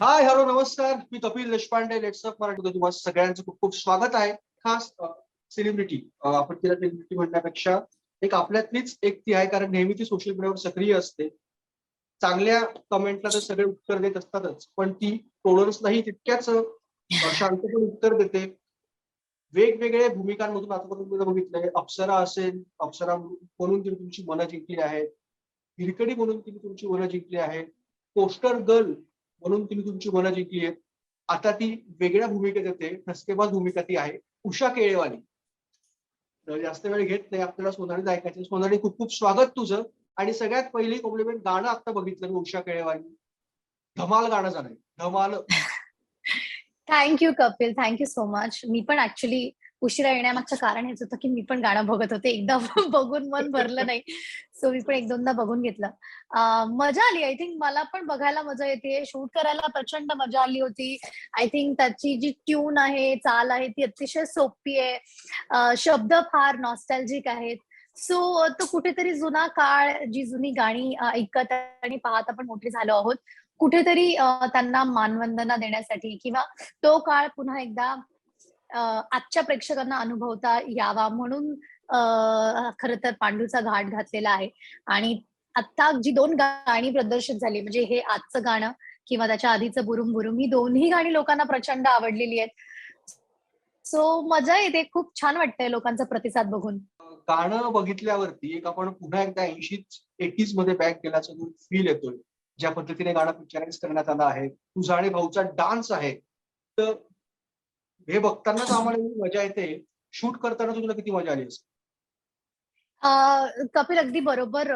Hi hello नमस्कार. मी कपिल देशपांडे लेट्सअप मराठीमध्ये तुम्हाला सगळ्यांचं खूप खूप स्वागत आहे. खास सेलिब्रिटी आपण तिला सेलिब्रिटी म्हणण्यापेक्षा एक आपल्यातलीच एक ती आहे कारण नेहमी ती सोशल मीडियावर सक्रिय असते. चांगल्या कमेंटला तर सगळे उत्तर देत असतातच पण ती तोडूनच नाही तितक्याच अं, शांतपणे उत्तर देते. वेगवेगळ्या भूमिकांमधून आतापर्यंत बघितलंय. अप्सरा असेल अप्सरा म्हणून तिने तुमची मनं जिंकली आहेत. हिरकडी म्हणून तिने तुमची मनं जिंकली आहेत. पोस्टर गर्ल म्हणून तुम्ही तुमची मनं जिंकली आहेत. आता ती वेगळ्या भूमिकेत येते. ठसकेबाज भूमिका ती आहे. उषा केळेवाली तर जास्त वेळ घेत नाही. आपल्याला सोनाली ऐकायचं सोनाली खूप खूप स्वागत तुझं. आणि सगळ्यात पहिली कॉम्प्लिमेंट गाणं आता बघितलं मी उषा केळेवाली धमाल गाणं झालंय. धमाल. Thank you Kapil. Thank you so much मी पण ऍक्च्युली उशिरा येण्यामागचं कारण हेच होतं की मी पण गाणं बघत होते. एकदा बघून मन भरलं नाही. सो मी पण एक दोनदा बघून घेतलं. मजा आली. आय थिंक मला पण बघायला मजा येते. शूट करायला प्रचंड मजा आली होती. आय थिंक त्याची जी ट्यून आहे चाल आहे ती अतिशय सोपी आहे. शब्द फार नॉस्टॅल्जिक आहेत. सो तो कुठेतरी जुना काळ जी जुनी गाणी ऐकत आणि पाहत आपण मोठे झालो आहोत कुठेतरी त्यांना मानवंदना देण्यासाठी किंवा तो काळ पुन्हा एकदा आजच्या प्रेक्षकांना अनुभवता यावा म्हणून खर तर पांडूचा घाट घातलेला आहे. आणि आता जी दोन गाणी प्रदर्शित झाली म्हणजे हे आजचं गाणं किंवा त्याच्या आधीचं बुरुम बुरुम ही दोन्ही गाणी लोकांना प्रचंड आवडलेली आहेत. सो मजा येते. खूप छान वाटतंय लोकांचा प्रतिसाद बघून. गाणं बघितल्यावरती एक आपण पुन्हा एकदा ऐंशीच एटीजमध्ये बॅक केल्याचा फील येतोय. ज्या पद्धतीने गाणं पिक्चराईज करण्यात आलं आहे. तुझा आणि भाऊचा डान्स आहे. तर हे बघतानाच आम्हाला एवढी मजा येते. शूट करताना तुला किती मजा आली असेल? कपिल अगदी बरोबर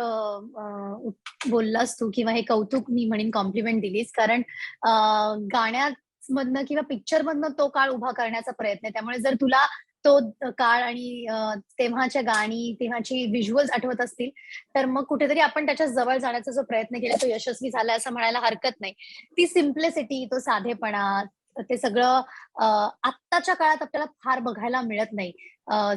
बोललास तू किंवा हे कौतुक मी म्हणेन कॉम्प्लिमेंट दिलीस. कारण गाण्यामधनं किंवा पिक्चर मधनं तो काळ उभा करण्याचा प्रयत्न आहे. त्यामुळे जर तुला तो काळ आणि तेव्हाच्या गाणी तेव्हाची व्हिज्युअल्स आठवत असतील तर मग कुठेतरी आपण त्याच्याजवळ जाण्याचा जो प्रयत्न केला तो यशस्वी झाला असं म्हणायला हरकत नाही. ती सिम्प्लिसिटी तो साधेपणा ते सगळं आत्ताच्या काळात आपल्याला फार बघायला मिळत नाही.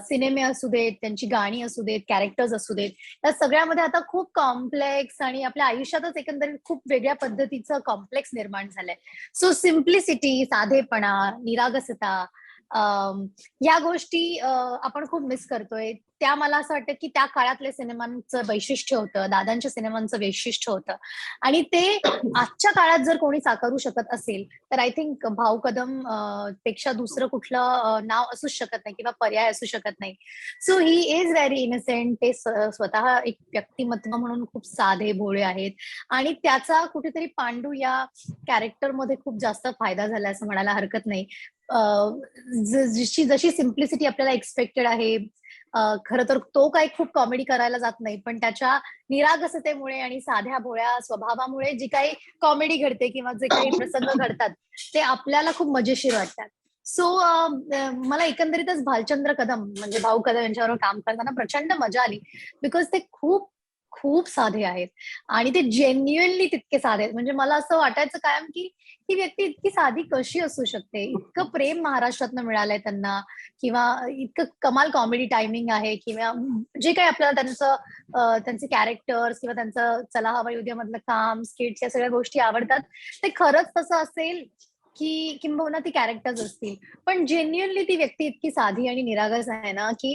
सिनेमे असू देत त्यांची गाणी असू देत कॅरेक्टर्स असू देत या सगळ्यामध्ये आता खूप कॉम्प्लेक्स आणि आपल्या आयुष्यातच एकंदरीत खूप वेगळ्या पद्धतीचं कॉम्प्लेक्स निर्माण झालंय. सो सिम्प्लिसिटी साधेपणा निरागसता या गोष्टी आपण खूप मिस करतोय. त्या मला असं वाटतं की त्या काळातल्या सिनेमांचं वैशिष्ट्य होतं दादांच्या सिनेमांचं वैशिष्ट्य होतं. आणि ते आजच्या काळात जर कोणी साकारू शकत असेल तर आय थिंक भाऊ कदमपेक्षा दुसरं कुठलं नाव असूच शकत नाही किंवा पर्याय असू शकत नाही. So he is very innocent ते स्वतः एक व्यक्तिमत्व म्हणून खूप साधे भोळे आहेत. आणि त्याचा कुठेतरी पांडू या कॅरेक्टरमध्ये खूप जास्त फायदा झाला असं म्हणायला हरकत नाही. जशी जशी सिम्प्लिसिटी आपल्याला एक्सपेक्टेड आहे खरं तर तो काही खूप कॉमेडी करायला जात नाही पण त्याच्या निरागसतेमुळे आणि साध्या भोळ्या स्वभावामुळे जी काही कॉमेडी घडते किंवा जे काही प्रसंग घडतात ते आपल्याला खूप मजेशीर वाटतात. सो मला एकंदरीतच भालचंद्र कदम म्हणजे भाऊ कदम यांच्यावर काम करताना प्रचंड मजा आली बिकॉज ते खूप खूप साधे आहेत. आणि ते जेन्युअनली तितके साधे आहेत. म्हणजे मला असं वाटायचं कायम की ही व्यक्ती इतकी साधी कशी असू शकते? इतकं प्रेम महाराष्ट्रातनं मिळालंय त्यांना किंवा इतकं कमाल कॉमेडी टायमिंग आहे किंवा जे काही आपल्याला त्यांचं त्यांचे कॅरेक्टर्स किंवा त्यांचं चला हवा युद्ध मधलं काम स्किट्स या सगळ्या गोष्टी आवडतात ते खरंच तसं असेल की किंबहुना ती कॅरेक्टर्स असतील. पण जेन्युअनली ती व्यक्ती इतकी साधी आणि निरागस आहे ना की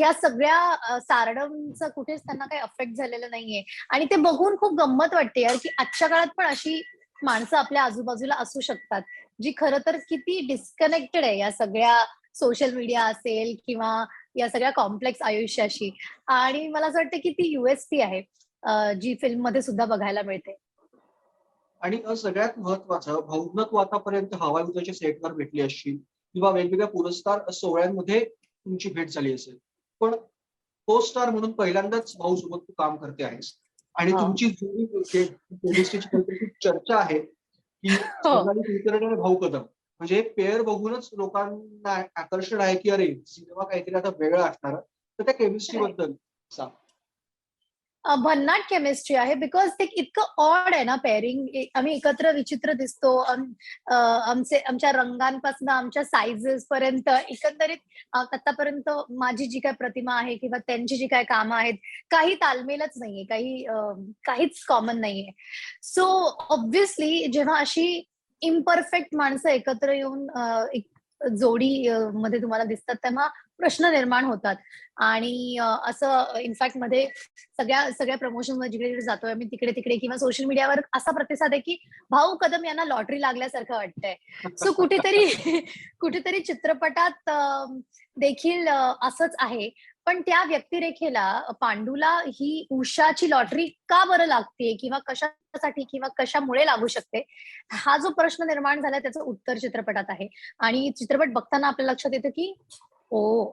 या सगळ्या सारडमचं कुठेच त्यांना काही अफेक्ट झालेलं नाहीये. आणि ते बघून खूप गंमत वाटते यार की आजच्या काळात पण अशी माणसं आपल्या आजूबाजूला असू शकतात जी खरं तर किती डिस्कनेक्टेड आहे या सगळ्या सोशल मीडिया असेल किंवा या सगळ्या कॉम्प्लेक्स आयुष्याशी. आणि मला असं वाटतं की ती युएसपी आहे जी फिल्ममध्ये सुद्धा बघायला मिळते. आणि सगळ्यात महत्वाचं भाऊनं तू आतापर्यंत हवा युद्धाच्या सेटवर भेटली असशील किंवा वेगवेगळ्या पुरस्कार सोहळ्यांमध्ये तुमची भेट झाली असेल. पण को स्टार म्हणून पहिल्यांदाच भाऊ सोबत तू काम करते आहेस. आणि हा. तुमची जुनी चर्चा आहे की आणि भाऊ कदम. म्हणजे पेअर बघूनच लोकांना आकर्षण आहे की अरे सिनेमा काहीतरी आता वेगळा असणार. तर त्या केमिस्ट्री बद्दल सांग. भन्नाट केमिस्ट्री आहे. बिकॉज ते इतकं ऑड आहे ना पेअरिंग आम्ही एकत्र विचित्र दिसतो. आमचे आमच्या रंगांपासून आमच्या साईजेस पर्यंत एकंदरीत आतापर्यंत माझी जी काय प्रतिमा आहे किंवा त्यांची जी काय कामं आहेत काही तालमेलच नाहीये. काही काहीच कॉमन नाहीये. सो ऑब्विसली जेव्हा अशी इम्परफेक्ट माणसं एकत्र येऊन एक जोडी मध्ये तुम्हाला दिसतात तेव्हा प्रश्न निर्माण होतात. आणि असं इनफॅक्टमध्ये सगळ्या सगळ्या प्रमोशन जिकडे जिकडे जातोय आम्ही तिकडे तिकडे किंवा सोशल मीडियावर असा प्रतिसाद आहे की भाऊ कदम यांना लॉटरी लागल्यासारखं वाटतंय. सो कुठेतरी कुठेतरी चित्रपटात देखील असंच आहे. पण त्या व्यक्तिरेखेला पांडूला ही उषाची लॉटरी का बरं लागते किंवा कशासाठी किंवा कशामुळे लागू शकते? हा जो प्रश्न निर्माण झाला त्याचं उत्तर चित्रपटात आहे. आणि चित्रपट बघताना आपल्या लक्षात येतं की ओ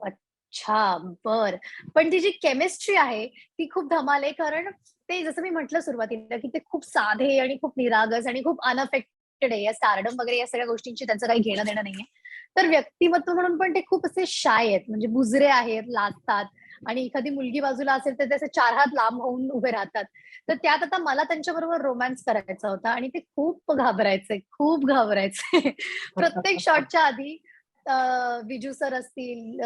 अच्छा बर. पण ती जी केमिस्ट्री आहे ती खूप धमाल आहे कारण ते जसं मी म्हटलं सुरुवातीला की ते खूप साधे आणि खूप निरागस आणि खूप अनअफेक्टेड आहे. या स्टारडम वगैरे या सगळ्या गोष्टींची त्यांचं काही घेणं देणं नाहीये. तर व्यक्तिमत्व म्हणून पण ते खूप असे शाय आहेत. म्हणजे बुजरे आहेत लाजतात आणि एखादी मुलगी बाजूला असेल तर त्याचे चार हात लांब होऊन उभे राहतात. तर त्यात आता मला त्यांच्याबरोबर रोमॅन्स करायचा होता आणि ते खूप घाबरायचे खूप घाबरायचे. प्रत्येक शॉटच्या आधी विजू सर असतील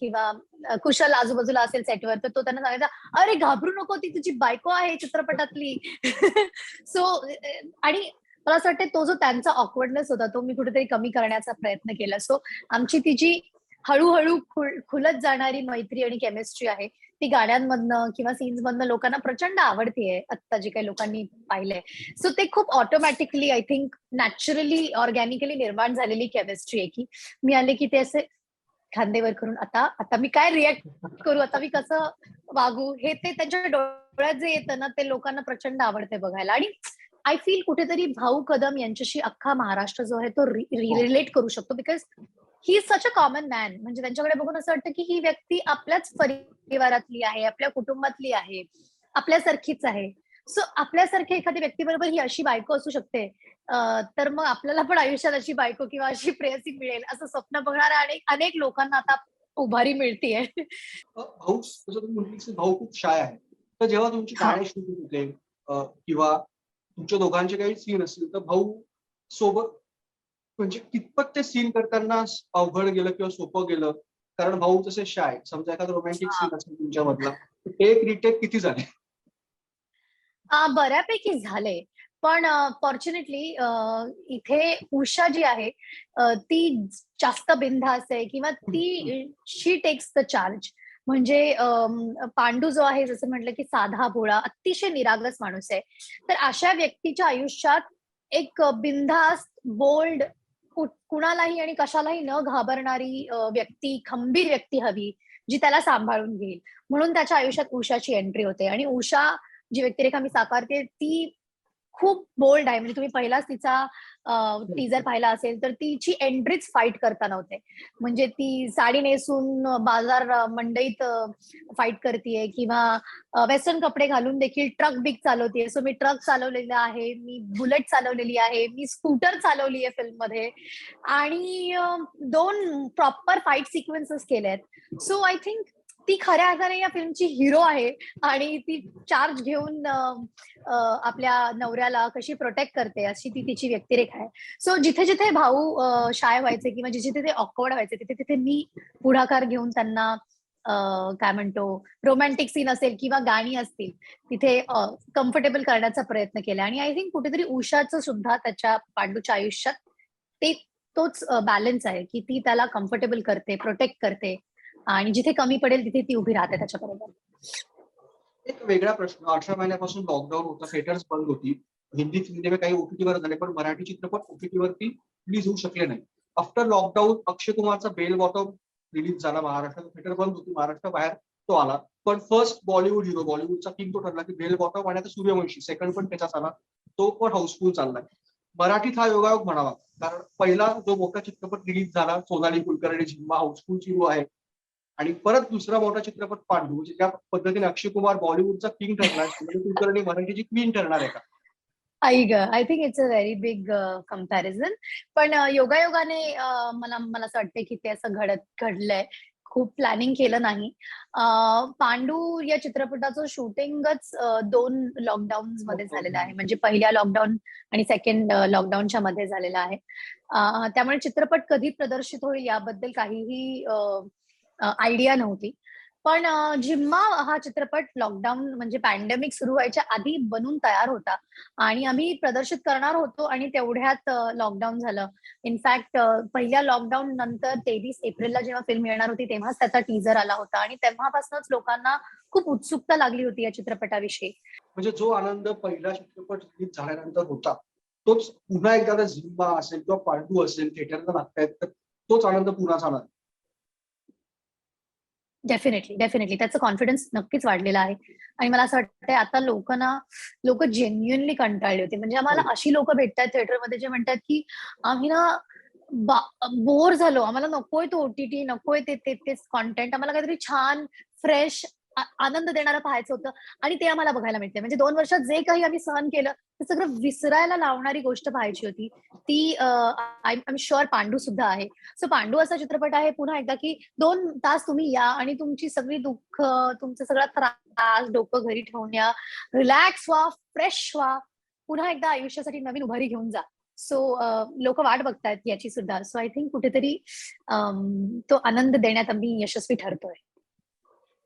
किंवा कुशल आजूबाजूला असेल सेटवर तर तो त्यांना सांगायचा अरे घाबरू नको ती तुझी बायको आहे चित्रपटातली. सो आणि मला असं वाटतं तो जो त्यांचा ऑकवर्डनेस होता तो मी कुठेतरी कमी करण्याचा प्रयत्न केला. सो आमची ती जी हळूहळू खुलत जाणारी मैत्री आणि केमिस्ट्री आहे ती गाण्यांमधनं किंवा सीन्स मधनं लोकांना प्रचंड आवडतीये आत्ता जे काही लोकांनी पाहिलंय. सो ते खूप automatically I think naturally organically निर्माण झालेली केमिस्ट्री आहे की मी आले की ते असे खांदेवर करून आता आता मी काय रिॲक्ट करू? आता मी कसं वागू? हे ते त्यांच्या डोळ्यात जे येतं ना ते लोकांना प्रचंड आवडते बघायला. आणि आय फील कुठेतरी भाऊ कदम यांच्याशी अख्खा महाराष्ट्र जो आहे तो रिलेट करू शकतो because he is such a common man म्हणजे त्यांच्याकडे बघून असं वाटतं की ही व्यक्ती आपल्याच परिवारातली आहे आपल्या कुटुंबातली आहे आपल्यासारखीच आहे. सो आपल्यासारखी एखादी व्यक्तीबरोबर ही अशी बायको असू शकते. तर मग आपल्याला पण आयुष्यात अशी बायको किंवा अशी प्रेयसी मिळेल असं स्वप्न बघणाऱ्या अनेक अनेक लोकांना आता उभारी मिळतीये. भाऊ जसं तुम्ही म्हटली भाऊ खूप शाय आहे. तर जेव्हा तुमची. गाणी शूटिंग होते किंवा तुमच्या दोघांचे काही सीन असतील तर भाऊ सोबत म्हणजे कितपत ते सीन करताना अवघड गेलं किंवा सोपं गेलं कारण भाऊ तसे शाय समजा एखादा रोमॅन्टिक. सीन असेल तुमच्यामधला टेक रिटेक किती झाले? बऱ्यापैकी झाले. पण फॉर्च्युनेटली इथे उषा जी आहे ती जास्त बिनधास्त आहे किंवा ती शी टेक्स द चार्ज म्हणजे पांडू जो आहे जसं म्हटलं की साधा भोळा अतिशय निरागस माणूस आहे. तर अशा व्यक्तीच्या आयुष्यात एक बिनधास्त बोल्ड कुणालाही आणि कशालाही न घाबरणारी व्यक्ती खंबीर व्यक्ती हवी जी त्याला सांभाळून घेईल. म्हणून त्याच्या आयुष्यात उषाची एंट्री होते. आणि उषा जी व्यक्तिरेखा मी साकारते ती खूप बोल्ड आहे. म्हणजे तुम्ही पहिलाच तिचा टीजर पाहिला असेल तर तिची एंट्रीच फाईट करताना होते म्हणजे ती साडी नेसून बाजार मंडईत फाईट करतेय किंवा वेस्टर्न कपडे घालून देखील ट्रक बिग चालवतीये. सो मी ट्रक चालवलेला आहे मी बुलेट चालवलेली आहे मी स्कूटर चालवली आहे फिल्ममध्ये आणि दोन प्रॉपर फाईट सिक्वेन्सेस केले आहेत सो आय थिंक ती खऱ्या अर्थाने या फिल्मची हिरो आहे आणि ती चार्ज घेऊन आपल्या नवऱ्याला कशी प्रोटेक्ट करते अशी ती तिची व्यक्तिरेखा आहे. सो जिथे जिथे भाऊ शाय व्हायचे किंवा जिथे जिथे ऑकवर्ड व्हायचे तिथे तिथे मी पुढाकार घेऊन त्यांना काय म्हणतो रोमॅन्टिक सीन असेल किंवा गाणी असतील तिथे कम्फर्टेबल करण्याचा प्रयत्न केला. आणि आय थिंक कुठेतरी उषाचं सुद्धा त्याच्या पांडूच्या आयुष्यात ते तोच बॅलन्स आहे की ती त्याला कम्फर्टेबल करते प्रोटेक्ट करते. आणि जिथे कमी पडेल तिथे ती उभी राहते त्याच्याबरोबर. एक वेगळा प्रश्न. अठरा महिन्यापासून लॉकडाऊन होता थिएटर्स बंद होती. हिंदी सिनेमे काही OTT वर झाले पण मराठी चित्रपट OTT वरती रिलीज होऊ शकले नाही. आफ्टर लॉकडाऊन अक्षय कुमारचा बेल बॉटम रिलीज झाला महाराष्ट्रात. थिएटर बंद होती महाराष्ट्र बाहेर तो आला. पण फर्स्ट बॉलिवूड हिरो बॉलिवूडचा किंग तो ठरला की बेल बॉटम आणि आता सूर्यवंशी सेकंड पण त्याचा आला. तो पण हाऊसफुल चाललाय. मराठीत हा योगायोग म्हणावा. कारण पहिला जो मोठा चित्रपट रिलीज झाला सोनाली कुलकर्णी झिम्मा हाऊसफुल हिरो आहे. आणि परत दुसरा मोठा चित्रपट पांडू म्हणजे ज्या पद्धतीने अक्षय कुमार बॉलिवूडचा किंग सोनाली कुलकर्णी मराठीची क्वीन ठरणार आहे का? आई ग I think it's a very big comparison पण अ, योगायोगाने अ, मला मला असं वाटतं की ते असं घडत घडलंय. खूप प्लॅनिंग केलं नाही. पांडू या चित्रपटाचं शूटिंगच दोन लॉकडाऊन मध्ये झालेलं आहे. म्हणजे पहिल्या लॉकडाऊन आणि सेकंड लॉकडाऊनच्या मध्ये झालेलं आहे. त्यामुळे चित्रपट कधी प्रदर्शित होईल याबद्दल काहीही आयडिया नव्हती. पण जेव्हा जिम्मा हा चित्रपट लॉकडाऊन म्हणजे पॅन्डेमिक सुरू व्हायच्या आधी बनून तयार होता आणि आम्ही प्रदर्शित करणार होतो आणि तेवढ्यात लॉकडाऊन झालं. इनफॅक्ट पहिल्या लॉकडाऊन नंतर तेवीस एप्रिलला जेव्हा फिल्म येणार होती तेव्हाच त्याचा टीजर आला होता आणि तेव्हापासूनच लोकांना खूप उत्सुकता लागली होती या चित्रपटाविषयी. म्हणजे जो आनंद पहिला चित्रपट रिलीज झाल्यानंतर होता तोच पुन्हा एकदा झिम्बा असेल किंवा पांडू असेल थिएटरला लागतायत तर तोच आनंद पुन्हा झाला. डेफिनेटली डेफिनेटली त्याचं कॉन्फिडन्स नक्कीच वाढलेला आहे. आणि मला असं वाटतंय आता लोकांना लोक जेन्युअनली कंटाळले होते. म्हणजे आम्हाला हो. अशी लोक भेटतात थिएटरमध्ये जे म्हणतात की आम्ही ना बोर झालो. आम्हाला नकोय तो ओटीटी नकोय ते ते- तेच कॉन्टेंट आम्हाला काहीतरी छान फ्रेश आनंद देणारं पाहायचं होतं. आणि ते आम्हाला बघायला मिळते म्हणजे दोन वर्षात जे काही आम्ही सहन केलं ते सगळं विसरायला लावणारी गोष्ट पाहायची होती. ती आय एम शुअर पांडू सुद्धा आहे. सो पांडू असा चित्रपट आहे पुन्हा एकदा की दोन तास तुम्ही या आणि तुमची सगळी दुःख तुमचा सगळा त्रास डोकं घरी ठेवून या. रिलॅक्स व्हा फ्रेश व्हा. पुन्हा एकदा आयुष्यासाठी नवीन उभारी घेऊन जा. सो लोक वाट बघतायत याची सुद्धा. सो आय थिंक कुठेतरी तो आनंद देण्यात आम्ही यशस्वी ठरतोय.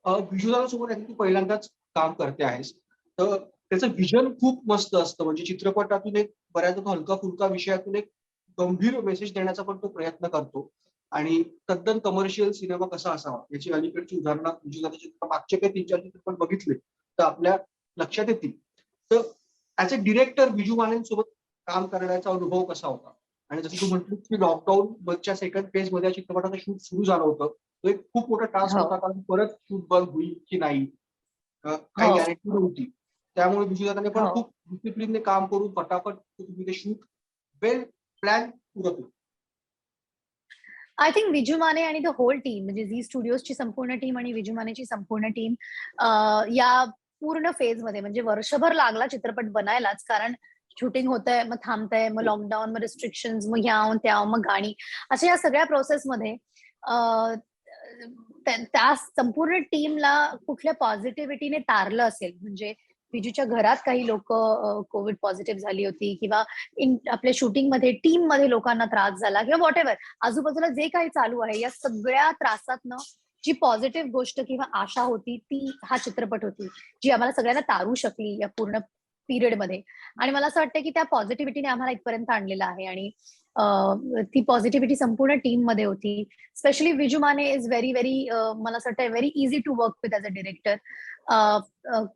सोबत तू पहिल्यांदाच काम करते आहेस. तर त्याचं विजन खूप मस्त असतं. म्हणजे चित्रपटातून एक बऱ्याच हलका फुलका विषयातून एक गंभीर मेसेज देण्याचा पण तो प्रयत्न करतो. आणि तद्दन कमर्शियल सिनेमा कसा असावा? याची अलीकडची उदाहरणं विजुदाचे चित्रपट मागचे काही तीन चार चित्रपट बघितले तर आपल्या लक्षात येतील. तर ऍज अ डिरेक्टर विजू मानेंसोबत काम करण्याचा अनुभव कसा होता? आणि जसं तू म्हटलं की लॉकडाऊन मधच्या सेकंड फेजमध्ये चित्रपटाचं शूट सुरू झालं होतं. तो एक खूप मोठा टास्क हो. होता कारण परत शूट बंद होईल की नाही काही हो. गॅरंटी नव्हती त्यामुळे विजयदादाने पण हो. खूप डिसिप्लिनने काम करून फटाफट तुम्ही ते शूट वेल प्लॅन पुरं केलं आय थिंक विजू माने आणि द होल टीम म्हणजे झी स्टुडिओजची संपूर्ण टीम आणि विजू मानेची संपूर्ण टीम या पूर्ण फेजमध्ये म्हणजे वर्षभर लागला चित्रपट बनायलाच कारण शूटिंग होत आहे मग थांबतंय मग लॉकडाऊन मग रिस्ट्रिक्शन मग ह्या त्या मग गाणी अशा या सगळ्या प्रोसेसमध्ये त्या संपूर्ण टीमला कुठल्या पॉझिटिव्हिटीने तारलं असेल म्हणजे विजूच्या घरात काही लोक कोविड पॉझिटिव्ह झाली होती किंवा आपल्या शूटिंगमध्ये टीममध्ये लोकांना त्रास झाला किंवा व्हॉट एव्हर आजूबाजूला जे काही चालू आहे या सगळ्या त्रासातनं जी पॉझिटिव्ह गोष्ट किंवा आशा होती ती हा चित्रपट होती जी आम्हाला सगळ्यांना तारू शकली या पूर्ण पिरियडमध्ये आणि मला असं वाटतं की त्या पॉझिटिव्हिटीने आम्हाला इथपर्यंत आणलेलं आहे आणि ती पॉझिटिव्हिटी संपूर्ण टीममध्ये होती. Specially Viju Mane is very very मला असं वाटतं very easy to work with as a director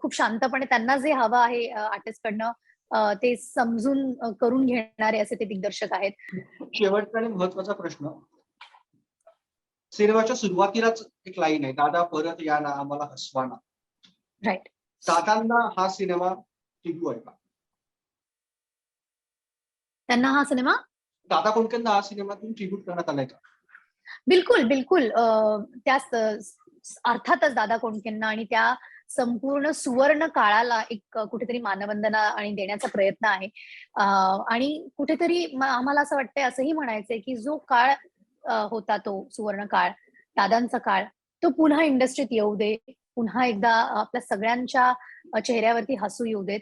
खूप शांतपणे त्यांना जे हवं आहे आर्टिस्ट कडनं अं, ते समजून करून घेणारे असे ते दिग्दर्शक आहेत. शेवटचा आणि महत्त्वाचा प्रश्न. सिनेमाच्या सुरुवातीलाच एक लाईन आहे दादा परत या ना आम्हाला हसवा ना. राईट दादांना हा सिनेमा टिकू आहे का? त्यांना हा सिनेमा दादा कोणत्यांना हा सिनेमातून ट्रिब्यूट करण्यात आलाय का? बिलकुल बिलकुल. त्या अर्थातच दादा कोंडकेंना आणि त्या संपूर्ण सुवर्ण काळाला एक कुठेतरी मानवंदना आणि देण्याचा प्रयत्न आहे. आणि कुठेतरी आम्हाला असं वाटतंय असंही म्हणायचंय की जो काळ होता तो सुवर्ण काळ दादांचा काळ तो पुन्हा इंडस्ट्रीत येऊ दे. पुन्हा एकदा आपल्या सगळ्यांच्या चेहऱ्यावरती हसू येऊ देत.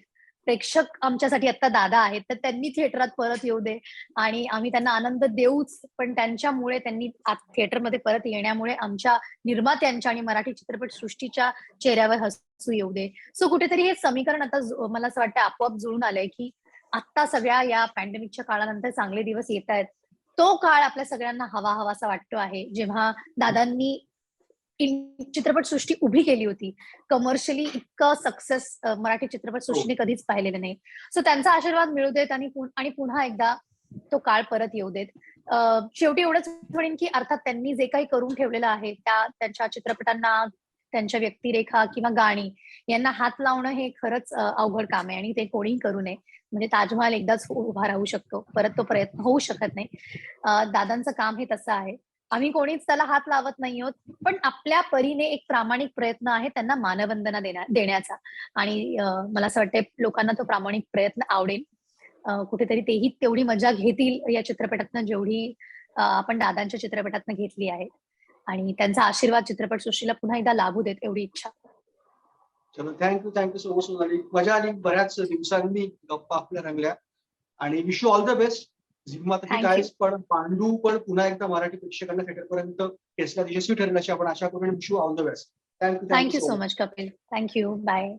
प्रेक्षक आमच्यासाठी आता दादा आहेत तर त्यांनी थिएटरात परत येऊ दे. आणि आम्ही त्यांना आनंद देऊच पण त्यांच्यामुळे त्यांनी थिएटरमध्ये परत येण्यामुळे आमच्या निर्मात्यांच्या आणि मराठी चित्रपट सृष्टीच्या चेहऱ्यावर हसू येऊ दे. सो कुठेतरी हे समीकरण आता मला असं वाटतं आपोआप जुळून आलंय की आता सगळ्या या पॅन्डेमिकच्या काळानंतर चांगले दिवस येत आहेत. तो काळ आपल्या सगळ्यांना हवा हवासा वाटतो आहे. जेव्हा दादांनी इन- चित्रपट सृष्टी उभी केली होती. कमर्शियली इतकं सक्सेस मराठी चित्रपट सृष्टीने कधीच पाहिलेलं नाही. सो त्यांचा आशीर्वाद मिळू देत आणि पुन- आणि पुन्हा एकदा तो काळ परत येऊ देत. शेवटी एवढंच म्हणेन की अर्थात त्यांनी जे काही करून ठेवलेलं आहे त्या त्यांच्या चित्रपटांना त्यांच्या व्यक्तिरेखा किंवा गाणी यांना हात लावणं हे खरंच अवघड काम आहे आणि ते कोणीही करू नये. म्हणजे ताजमहाल एकदाच उभा राहू शकतो. परत तो प्रयत्न होऊ शकत नाही. दादांचं काम हे तसं आहे. आम्ही कोणीच त्याला हात लावत नाही आहोत. पण आपल्या परीने एक प्रामाणिक प्रयत्न आहे त्यांना मानवंदना देण्या देण्याचा. आणि मला असं वाटतं लोकांना तो प्रामाणिक प्रयत्न आवडेल. कुठेतरी तेही तेवढी मजा घेतील या चित्रपटातनं जेवढी आपण दादांच्या चित्रपटातनं घेतली आहे. आणि त्यांचा आशीर्वाद चित्रपट सृष्टीला पुन्हा एकदा लाभू देत एवढी इच्छा. चलो थँक्यू थँक्यू सो मच मजा आली. बऱ्याच दिवसांनी गप्पा आपल्या रंगल्या. आणि wish you all the best Zimma तरी Thank you. कायच पण पांडू पण पुन्हा एकदा मराठी प्रेक्षकांना थिएटरपर्यंत टेस्टला यशस्वी ठरेल अशी आपण आशा करून wish you all the best thank you thank you so much Kapil. Thank you bye